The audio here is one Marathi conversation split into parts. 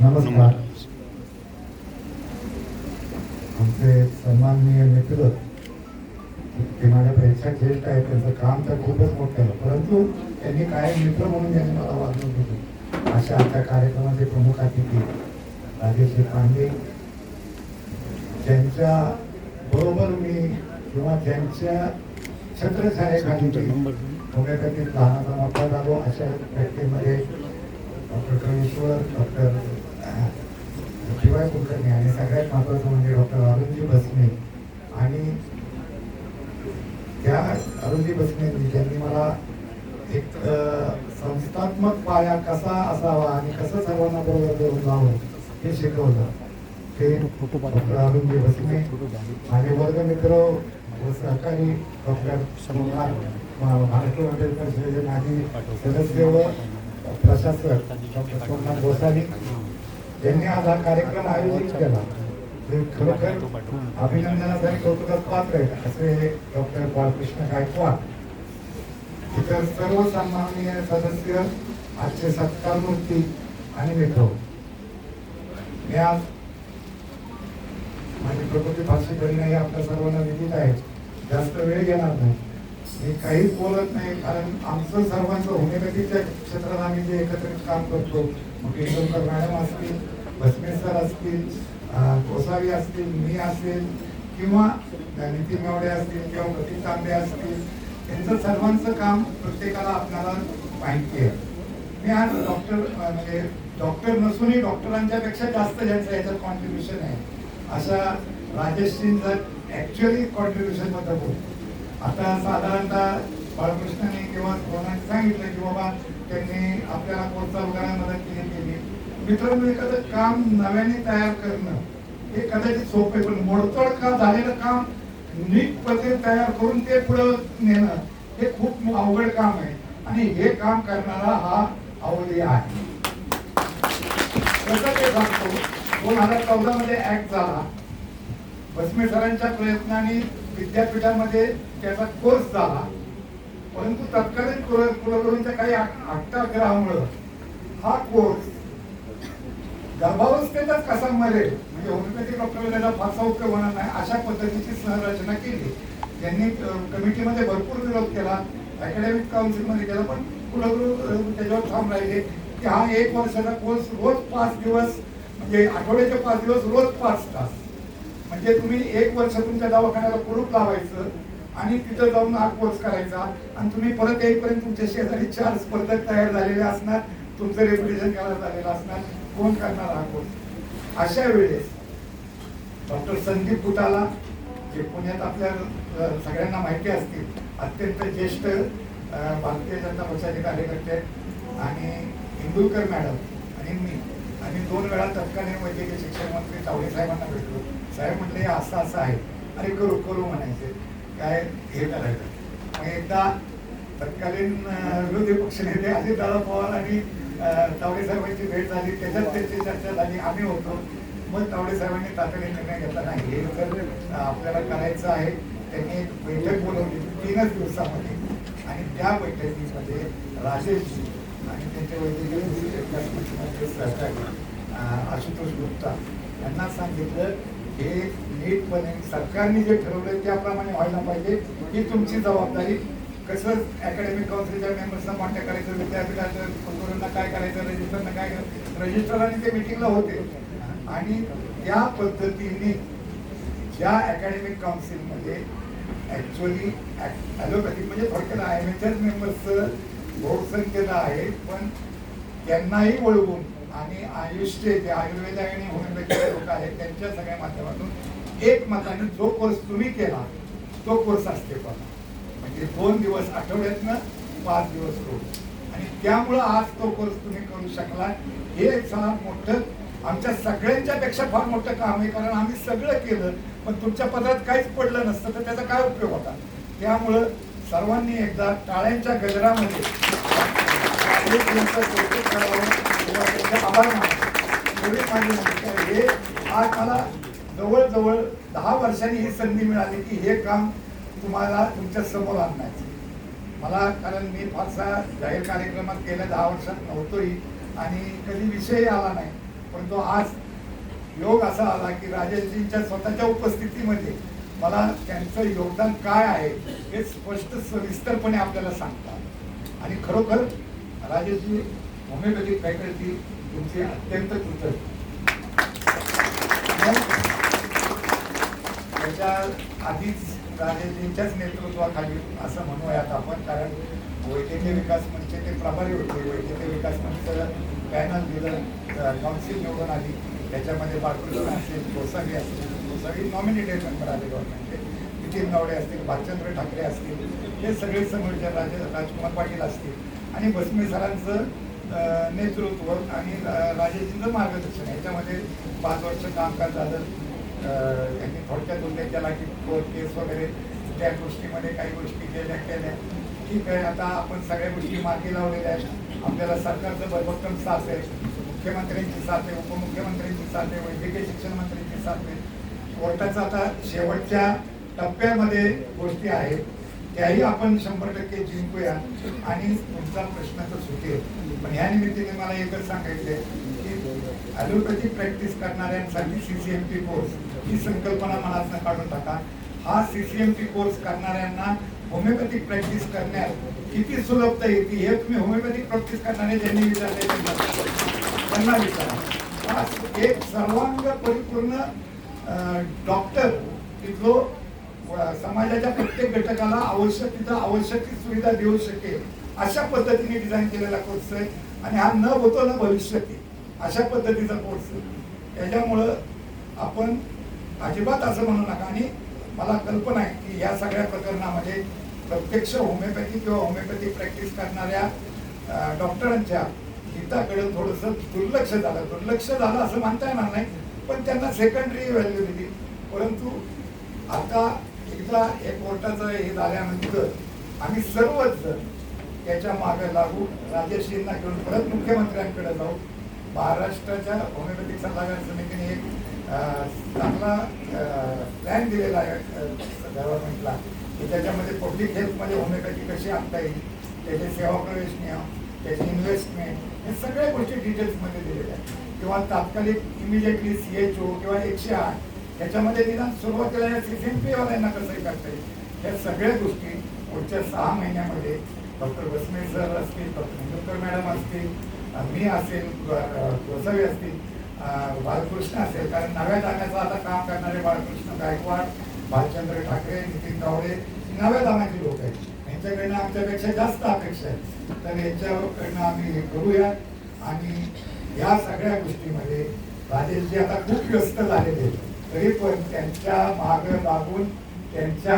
नमस्कार. आमचे सन्माननीय मित्र ते माझ्या प्रेक्षक ज्येष्ठ आहेत त्यांचं काम तर खूपच मोठं आहे परंतु त्यांनी काय मित्र म्हणून त्यांनी मला वागणूक दिली. अशा आमच्या कार्यक्रमाचे प्रमुख अतिथी राजेश्री पांडे. ज्यांच्या बरोबर मी किंवा ज्यांच्या छत्रछायेखाली होमिओपॅथीत लहानाचा मोठा झालो अशा व्यक्तीमध्ये डॉक्टर कळेश्वर डॉक्टर शिवाय कुलकर्णी आणि सगळ्यात महत्वाचं म्हणजे डॉक्टर अरुणजी बसणे आणि त्या अरुणजी भस्मेंनी ज्यांनी मला एक संस्थात्मक पाया कसा असावा आणि कसं सर्वांना बरोबर देऊन जावं हे शिकवलं. ते डॉक्टर अरुणजी बसणे माझे वर्गमित्र व सहकारी डॉक्टर सोमनाथ महाराष्ट्र हॉटेल परिषदेचे माजी सदस्य व प्रशासक डॉक्टर सोमनाथ गोसावी यांनी आज हा कार्यक्रम आयोजित केला. ते खरोखर अभिनंदनासाठी कौतुकात पात्र आहेत असे डॉक्टर बाळकृष्ण गायकवाड. इतर सर्व सन्माननीय सदस्य आजचे सत्कार मूर्ती आणि मित्र. मी आज माझी प्रकृती फारशी बरी हे आपल्या सर्वांना विदित आहे. जास्त वेळ घेणार नाही. मी काहीच बोलत नाही कारण आमचं सर्वांचं होमिओपॅथीच्या क्षेत्रात आम्ही जे एकत्रित काम करतो मग इंदोरकर मॅडम असतील भस्मे सर असतील गोसावी असतील मी असेल किंवा नितीन गावडे असतील किंवा प्रतीक तांबे असतील यांचं सर्वांचं काम प्रत्येकाला आपल्याला माहिती आहे. मी आज डॉक्टर म्हणजे डॉक्टर नसूनही डॉक्टरांच्या पेक्षा जास्त ज्यांचं याच्यात कॉन्ट्रीब्युशन आहे अशा राजेशजींचं ऍक्च्युअली कॉन्ट्रीब्युशनबद्दल बोलतो. आता साधारणतः बाळकृष्णाने किंवा कोणाने सांगितलं की बाबा त्यांनी आपल्याला कोर्स चालू मदत केली केली. मित्रांनो एखादं काम नव्याने तयार करणं हे कदाचित सोपे पण मोडतोड का झालेलं काम नीट पद्धतीने तयार करून ते पुढं नेणं हे खूप अवघड काम आहे. आणि हे काम करणारा हा अवधी आहे. कसं ते सांगतो दोन हजार चौदा मध्ये ऍक्ट झाला. भस्मे सरांच्या प्रयत्नाने विद्यापीठामध्ये त्याचा कोर्स झाला. परंतु तत्कालीन कुल- कुलगुरूंच्या काही अट्टाग्रहामुळं हा कोर्स गर्भावस्थेतच कसा मरेल? म्हणजे होमिओपॅथिक डॉक्टर त्याला फारसा उपयोग होणार नाही अशा पद्धतीची सहरचना केली. त्यांनी कमिटीमध्ये भरपूर विरोध केला. अकॅडमिक काउन्सिलमध्ये केला पण कुलगुरू त्याच्यावर ठाम राहिले की हा एक वर्षाचा कोर्स रोज पाच दिवस म्हणजे आठवड्याचे पाच दिवस रोज पाच तास. म्हणजे तुम्ही एक वर्ष तुमच्या दवाखान्याला कुलूप लावायचं आणि तिथं जाऊन हा कोर्स करायचा आणि तुम्ही परत येईपर्यंत तुमच्या शेजारी चार स्पर्धक तयार झालेले असणार तुमचं रेप्युटेशन करायला झालेलं असणार कोण करणार हा कोर्स अशा वेळेस डॉक्टर संदीप बुटाला जे पुण्यात आपल्या सगळ्यांना माहिती असतील अत्यंत ज्येष्ठ भारतीय जनता पक्षाचे कार्यकर्ते आहेत. आणि इंदुरकर मॅडम आणि मी आणि दोन वेळा तत्कालीन वैद्यकीय शिक्षण मंत्री तावडे साहेबांना भेटलो. साहेब म्हटले "हे असं असं आहे. अरे करू करू म्हणायचे. काय हे करायचं? मग एकदा तत्कालीन विरोधी पक्षनेते अजितदादा पवार आणि तावडे साहेबांची भेट झाली. त्याच्यात त्यांची चर्चा झाली. आम्ही होतो. मग तावडे साहेबांनी तातडीने निर्णय घेतला. नाही हे जर आपल्याला करायचं आहे. त्यांनी एक बैठक बोलवली. तीनच दिवसामध्ये. आणि त्या बैठकीमध्ये राजेशजी आणि त्यांच्या वैद्यकीय सहकारी आशुतोष गुप्ता यांना सांगितलं हे नीटपणे सरकारने जे ठरवलं त्याप्रमाणे व्हायला पाहिजे. ही तुमची जबाबदारी. कसं अकॅडमिक काउन्सिलच्या मेंबर्सना कॉन्टॅक्ट करायचं विद्यापीठाचं कुलगुरूंना काय करायचं रजिस्टरना काय करायचं? रजिस्टर आणि ते मिटिंगला होते. आणि त्या पद्धतीने ज्या अकॅडमिक काउन्सिलमध्ये ऍक्च्युअली ॲलोपॅथिक म्हणजे फक्त आय एम एच मेंबर्सचं बहुसंख्यता आहे पण त्यांनाही वळवून आणि आयुष्य जे आयुर्वेद आणि होमिओपॅथीचे लोक आहेत त्यांच्या सगळ्या माध्यमातून एक मताने जो कोर्स तुम्ही केला तो कोर्स असते पण म्हणजे दोन दिवस आठवड्यातनं पाच दिवस रोज. आणि त्यामुळं आज तो कोर्स तुम्ही करू शकला हे एक सर्वात मोठं आमच्या सगळ्यांच्या पेक्षा फार मोठं काम आहे कारण आम्ही सगळं केलं पण तुमच्या पदरात काहीच पडलं नसतं तर त्याचा काय उपयोग होता? त्यामुळं सर्वांनी एकदा टाळ्यांच्या गजरामध्ये एक दिवसात कौतुक करावं आभार एवढी माझी हे आज मला जवळजवळ दहा वर्षांनी ही संधी मिळाली की हे काम तुम्हाला तुमच्यासमोर आणण्याची मला कारण मी फारसा जाहीर कार्यक्रमात गेल्या दहा वर्षात नव्हतोही आणि कधी विषयही आला नाही परंतु आज योग असा आला की राजेशजींच्या स्वतःच्या उपस्थितीमध्ये मला त्यांचं योगदान काय आहे हे स्पष्ट सविस्तरपणे आपल्याला सांगतात. आणि खरोखर राजेशजी होमिओपॅथिक फॅकल्टी तुमची अत्यंत कृतज्ञ. त्याच्या आधीच राजेजींच्याच नेतृत्वाखाली असं म्हणूयात आपण कारण वैद्यकीय विकास मंचचे ते प्रभारी होते. वैद्यकीय विकास मंचचं पॅनल दिलं काउन्सिल निवडून आली. त्याच्यामध्ये बाटुलकर असेल गोसावी असतील गोसावी नॉमिनेटेड मेंबर आले गव्हर्नमेंटचे नितीन गावडे असतील भालचंद्र ठाकरे असतील. हे सगळे समोरच्या राजे राजकुमार पाटील असतील. आणि बसमे सरांचं नेतृत्व आणि राजेजींचं मार्गदर्शन. याच्यामध्ये पाच वर्ष कामकाज झालं. त्यांनी थोडक्यात उल्लेख केला की कोर्ट केस वगैरे त्या गोष्टीमध्ये काही गोष्टी केल्या केल्या. ठीक आहे आता आपण सगळ्या गोष्टी मार्गी लावलेल्या आहेत. आपल्याला सरकारचं भरभक्कम साथ आहे. मुख्यमंत्र्यांची साथ आहे उपमुख्यमंत्र्यांची साथ आहे वैद्यकीय शिक्षण मंत्र्यांची साथ आहे. कोर्टाचा आता शेवटच्या टप्प्यामध्ये गोष्टी आहेत. त्याही आपण शंभर टक्के जिंकूया. आणि तुमचा प्रश्न तर सुटेल. पण ह्या निमित्ताने मला एकच सांगायचंय की ॲलोपॅथी प्रॅक्टिस करणाऱ्यांसाठी सीसीएमपी कोर्स ही संकल्पना मनातनं काढून टाका. हा सीसीएमपी कोर्स करणाऱ्यांना होमिओपॅथिक प्रॅक्टिस करण्यात किती सुलभता येते हे तुम्ही होमिओपॅथिक प्रॅक्टिस करणारे ज्यांनी विचारले त्यांना विचारा. हा एक सर्वांग परिपूर्ण डॉक्टर तिथलो व- समाजाच्या प्रत्येक घटकाला आवश्यक तिथं आवश्यक ती सुविधा देऊ शकेल. अशा पद्धतीने डिझाईन केलेला कोर्स आहे आणि हा न होतो ना भविष्यती अशा पद्धतीचा कोर्स आहे. त्याच्यामुळं आपण अजिबात असं म्हणू नका. आणि मला कल्पना आहे की या सगळ्या प्रकरणामध्ये प्रत्यक्ष होमिओपॅथी किंवा होमिओपॅथी प्रॅक्टिस करणाऱ्या डॉक्टरांच्या हिताकडे थोडंसं दुर्लक्ष झालं. दुर्लक्ष झालं असं म्हणता येणार नाही. पण त्यांना सेकंडरी व्हॅल्यू दिली. परंतु आता एकदा एक कोर्टाचं हे झाल्यानंतर आम्ही सर्वच जण त्याच्यामागे लागू राजेश्रींना घेऊन परत मुख्यमंत्र्यांकडे जाऊ महाराष्ट्राच्या होमिओपॅथिक सल्लागार समितीने एक चांगला प्लॅन दिलेला आहे गव्हर्नमेंटला की त्याच्यामध्ये पब्लिक हेल्थमध्ये होमिओपॅथी कशी आणता येईल त्याचे सेवा प्रवेश नियम त्याची इन्व्हेस्टमेंट हे सगळ्या गोष्टी डिटेल्समध्ये दिलेल्या आहेत. किंवा तात्कालिक इमिजिएटली सी एच ओ किंवा एकशे आठ याच्यामध्ये निदान सुरुवातीला या सीसीएमपीवाल्यांना कसं करता येईल? या सगळ्या गोष्टी पुढच्या सहा महिन्यामध्ये डॉक्टर वसमे सर असतील डॉक्टर इंदुकर मॅडम असतील मी असेल गोसावी असतील बालकृष्ण असेल. कारण नव्या जाण्याचं आता काम करणारे बाळकृष्ण गायकवाड भालचंद्र ठाकरे नितीन तावडे नव्या दाण्याचे लोक आहेत. यांच्याकडनं आमच्यापेक्षा जास्त अपेक्षा आहेत. तर यांच्याकडनं आम्ही हे करूया. आणि या सगळ्या गोष्टीमध्ये राजेशजी आता खूप व्यस्त झालेले आहेत. तरी पण त्यांच्या माग लागून त्यांच्या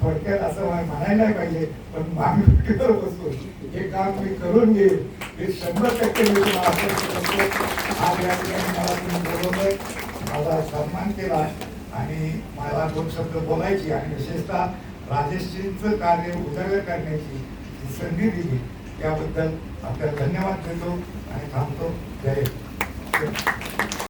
थोडक्यात असं म्हणायला पाहिजे पण मागणीवर बसून हे काम मी करून घेईल. हे शंभर टक्के मी तुम्हाला आज या ठिकाणी मला तुम्ही बोलवलंय माझा सन्मान केला आणि मला दोन शब्द बोलायची आणि विशेषतः राजेशजींचं कार्य उजागर करण्याची जी संधी दिली त्याबद्दल आपल्याला धन्यवाद देतो आणि थांबतो. जय